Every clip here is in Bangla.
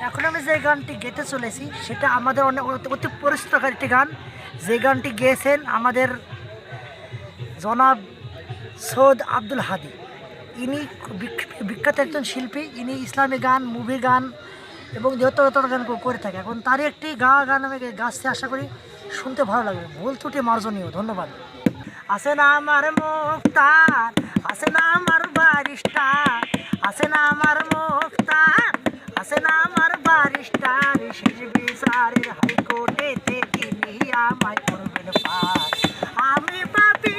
এখন আমি যে গানটি গেতে চলেছি, সেটা আমাদের অনেক অতি- পরিচিতকার একটি গান। যে গানটি গেয়েছেন আমাদের জনাব সৈয়দ আব্দুল হাদি। ইনি বিখ্যাত একজন শিল্পী। ইনি ইসলামী গান, মুভি গান এবং দেহতর গান করে থাকে। এখন তারই একটি গা, গান আমি গাছতে আশা করি। শুনতে ভালো লাগবে। ভুল ত্রুটি মার্জনীয়। ধন্যবাদ। আসে না আমার মুক্তার আসে না আমার বারিস্টার আসে না আমার বিচারের হাইকোর্টেতে তিনি আমায় করবেন পার আমি পাপি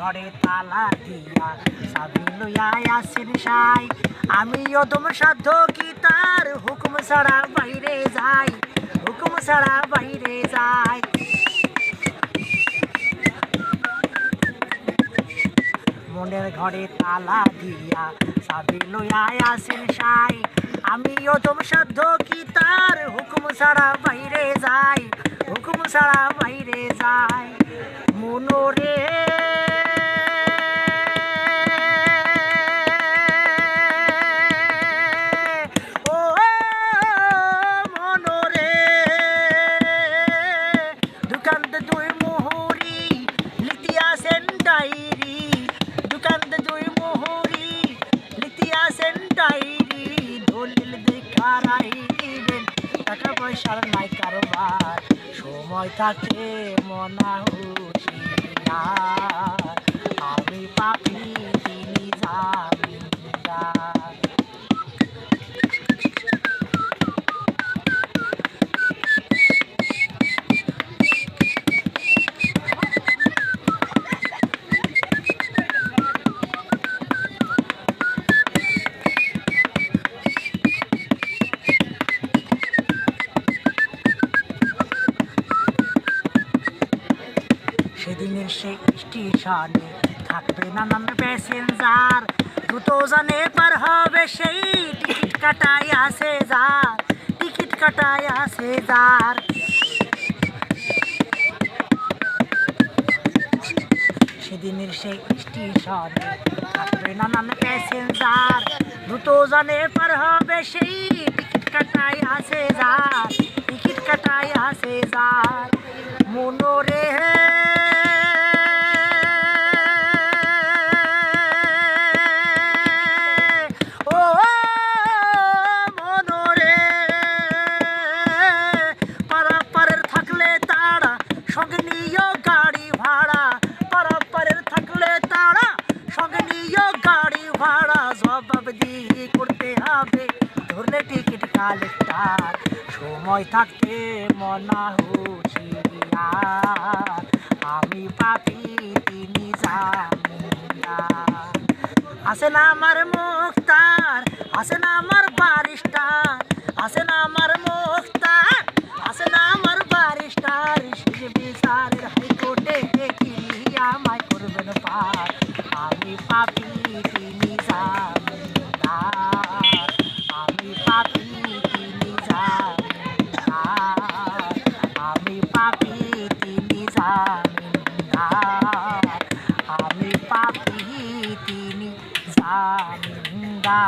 ঘরে তালা দিয়া সাবি লইয়া আসেন সাই। আমি অদম সাধ্য কি তার হুকুম ছাড়া বাইরে যাই, হুকুম ছাড়া বাইরে যাই। মনের ঘরে তালা দিয়া সাবি লইয়া আসেন সাই। আমি অদম সাধ্য কি তার হুকুম ছাড়া বাইরে যাই, হুকুম ছাড়া বাইরে রাই দিবেন টাকা পয়সার নাই কারবার সময় থাকে মনা হুশিয়ার সেদিনের সেই স্টেশনে থাকবে নানান প্যাসেঞ্জার দ্রুত জানে পার হবে সেই টিকিট কাটাই আসে যার, টিকিট কাটাই আসে যার। সেদিনের সেই স্টেশনে থাকবে নানান প্যাসেঞ্জার দ্রুত জানে পার হবে সেই টিকিট কাটাই আসে যার, টিকিট কাটাই আসে যার। মনোরে ও সঙ্গে গাড়ি ভাড়া সঙ্গে গাড়ি ভাড়া। টিকিট সময় থাকতে মনা হুশিয়ার আমি পাপি, তিনি জামিনদার আসে না আমার মুক্তার না আমার বারিস্টার। করবেন পার। আমি পাপি, তিনি জামিনদার আমি পাপি, তিনি জামিনদার আমি পাপি, তিনি জামিনদার আমি পাপি, তিনি জামিনদার